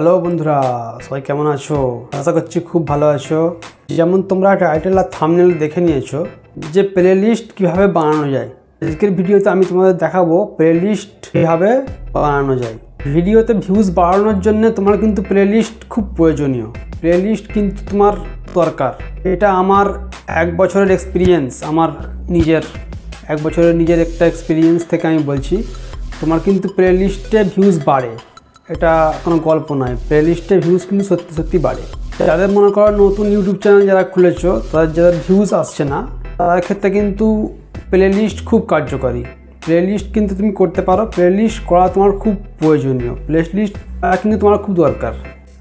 Hello বন্ধুরা, সবাই কেমন আছো? আশা করছি খুব ভালো আছো। যেমন তোমরা টাইটেল আর থামনেল দেখে নিয়েছো, যে প্লে লিস্ট কীভাবে বানানো যায়। আজকের ভিডিওতে আমি তোমাদের দেখাবো প্লে লিস্ট কীভাবে বানানো যায়। ভিডিওতে ভিউজ বাড়ানোর জন্য তোমার কিন্তু প্লে লিস্ট খুব প্রয়োজনীয়। প্লে লিস্ট কিন্তু তোমার দরকার। এটা আমার এক বছরের এক্সপিরিয়েন্স আমার নিজের, এক বছরের নিজের একটা এক্সপিরিয়েন্স থেকে আমি বলছি। তোমার কিন্তু প্লে লিস্টে ভিউজ বাড়ে। এটা কোনো গল্প নয়। প্লে লিস্টে ভিউজ কিন্তু সত্যি সত্যি বাড়ে। যাদের মনে করো নতুন ইউটিউব চ্যানেল যারা খুলেছো, তাদের যাদের ভিউজ আসছে না, তাদের ক্ষেত্রে কিন্তু প্লে লিস্ট খুব কার্যকরী। প্লে লিস্ট কিন্তু তুমি করতে পারো। প্লে লিস্ট করা তোমার খুব প্রয়োজনীয়। প্লে লিস্ট কিন্তু তোমার খুব দরকার।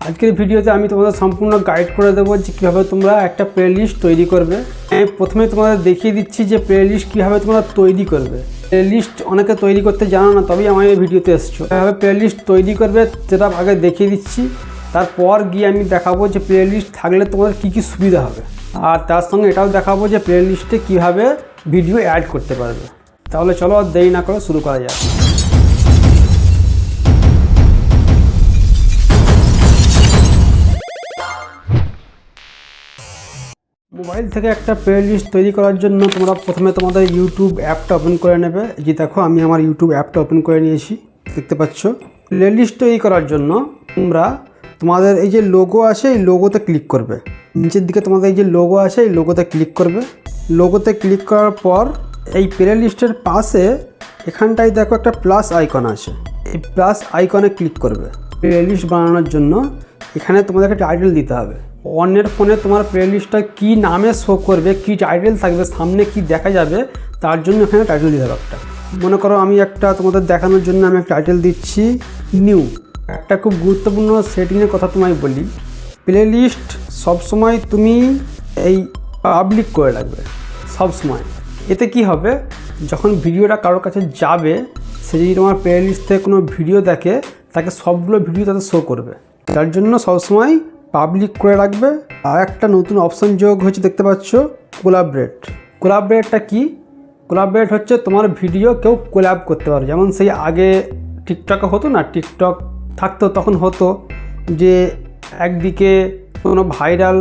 আজকের ভিডিওতে আমি তোমাদের সম্পূর্ণ গাইড করে দেবো যে কীভাবে তোমরা একটা প্লে লিস্ট তৈরি করবে। আমি প্রথমে তোমাদের দেখিয়ে দিচ্ছি যে প্লে লিস্ট কীভাবে তোমরা তৈরি করবে। প্লে লিস্ট অনেকে তৈরি করতে জানো না, তবেই আমার এই ভিডিওতে এসছো। এভাবে প্লেলিস্ট তৈরি করবে, সেটা আগে দেখিয়ে দিচ্ছি। তারপর গিয়ে আমি দেখাবো যে প্লেলিস্ট থাকলে তোমাদের কী কী সুবিধা হবে। আর তার সঙ্গে এটাও দেখাবো যে প্লেলিস্টে কীভাবে ভিডিও অ্যাড করতে পারবে। তাহলে চলো আর দেরি না করে শুরু করা যাক। মোবাইল থেকে একটা প্লে লিস্ট তৈরি করার জন্য তোমরা প্রথমে তোমাদের ইউটিউব অ্যাপটা ওপেন করে নেবে। যে দেখো, আমি আমার ইউটিউব অ্যাপটা ওপেন করে নিয়েছি, দেখতে পাচ্ছ। প্লে লিস্ট তৈরি করার জন্য তোমরা তোমাদের এই যে লোগো আছে, এই লোগোতে ক্লিক করবে। নিচের দিকে তোমাদের এই যে লোগো আছে, এই লোগোতে ক্লিক করবে। লোগোতে ক্লিক করার পর এই প্লে লিস্টের পাশে এখানটায় দেখো একটা প্লাস আইকন আছে। এই প্লাস আইকনে ক্লিক করবে। প্লে লিস্ট বানানোর জন্য এখানে তোমাদেরকে টাইটেল দিতে হবে। অন্যের ফোনে তোমার প্লে লিস্টটা কী নামে শো করবে, কী টাইটেল থাকবে, সামনে কি দেখা যাবে, তার জন্য এখানে টাইটেল দিতে হবে একটা। মনে করো আমি একটা তোমাদের দেখানোর জন্য আমি একটা টাইটেল দিচ্ছি নিউ একটা খুব গুরুত্বপূর্ণ সেটিংয়ের কথা তোমায় বলি। প্লে লিস্ট সবসময় তুমি এই পাবলিক করে রাখবে, সবসময়। এতে কি হবে? যখন ভিডিওটা কারোর কাছে যাবে, সে যদি তোমার প্লে লিস্ট থেকে কোনো ভিডিও দেখে, তাকে সবগুলো ভিডিও তাতে শো করবে। তার জন্য সবসময় পাবলিক করে রাখবে। আর একটা নতুন অপশন যোগ হচ্ছে দেখতে পাচ্ছ কোলাবরেট কোলাবরেটটা কি? কোলাবরেট হচ্ছে তোমার ভিডিও কেউ কোলাব করতে পারে যেমন সেই আগে টিকটকে হতো না টিকটক থাকতো, তখন হতো যে একদিকে কোনো ভাইরাল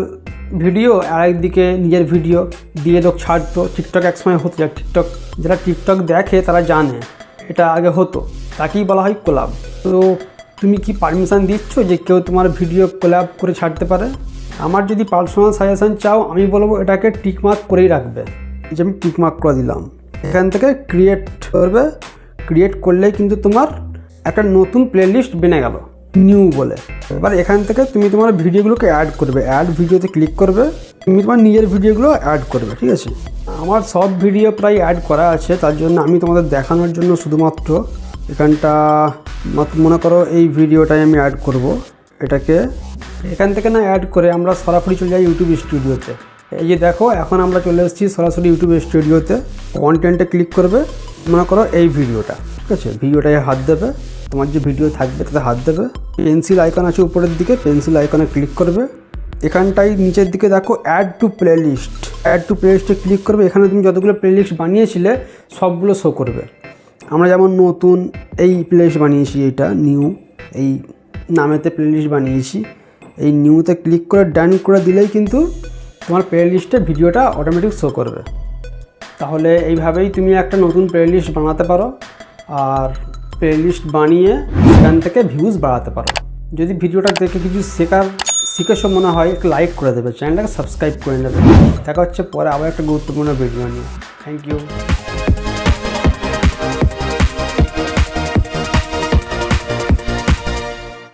ভিডিও আর একদিকে নিজের ভিডিও দিয়ে লোক ছাড়তো। টিকটক একসময় হতো যা টিকটক যারা টিকটক দেখে তারা জানে, এটা আগে হতো। তাকেই বলা হয় কোলাব তো তুমি কি পারমিশন দিচ্ছ যে কেউ তোমার ভিডিও কোলাব করে ছাড়তে পারে? আমার যদি পার্সোনাল সাজেশান চাও, আমি বলব এটাকে টিকমার্ক করেই রাখবে। যে আমি টিকমার্ক করে দিলাম। এখান থেকে ক্রিয়েট করবে। ক্রিয়েট করলেই কিন্তু তোমার একটা নতুন প্লেলিস্ট বেনে গেল। নিউ বলে। এবার এখান থেকে তুমি তোমার ভিডিওগুলোকে অ্যাড করবে। অ্যাড ভিডিওতে ক্লিক করবে। তুমি তোমার নিজের ভিডিওগুলো অ্যাড করবে, ঠিক আছে? আমার সব ভিডিও প্রায় অ্যাড করা আছে। তার জন্য আমি তোমাদের দেখানোর জন্য শুধুমাত্র এখানটা মনে করো এই ভিডিওটাই আমি অ্যাড করব। এটাকে এখান থেকে না অ্যাড করে আমরা সরাসরি চলে যাই ইউটিউব স্টুডিওতে এই যে দেখো, এখন আমরা চলে এসেছি সরাসরি ইউটিউব স্টুডিওতে কন্টেন্টে ক্লিক করবে, মনে করো এই ভিডিওটা, ঠিক আছে? ভিডিওটায় হাত দেবে, তোমার যে ভিডিও থাকবে তাতে হাত দেবে। পেন্সিল আইকন আছে উপরের দিকে পেন্সিল আইকনে ক্লিক করবে। এখানটায় নিচের দিকে দেখো add to playlist add to play লিস্টে ক্লিক করবে। এখানে তুমি যতগুলো প্লে লিস্ট বানিয়েছিলে, সবগুলো শো করবে। আমরা যেমন নতুন এই প্লেলিস্ট বানিয়েছি এইটা নিউ এই নামেতে প্লেলিস্ট বানিয়েছি, এই নিউতে ক্লিক করে ডান করে দিলেই কিন্তু তোমার প্লেলিস্টে ভিডিওটা অটোমেটিক শো করবে। তাহলে এইভাবেই তুমি একটা নতুন প্লেলিস্ট বানাতে পারো আর প্লেলিস্ট বানিয়ে সেখান থেকে ভিউজ বাড়াতে পারো। যদি ভিডিওটা দেখে কিছু শেখার, শিখেছো মনে হয়, একটু লাইক করে দেবে চ্যানেলটাকে সাবস্ক্রাইব করে নেবে। দেখা হচ্ছে পরে আবার একটা গুরুত্বপূর্ণ ভিডিও নিয়ে। Thank you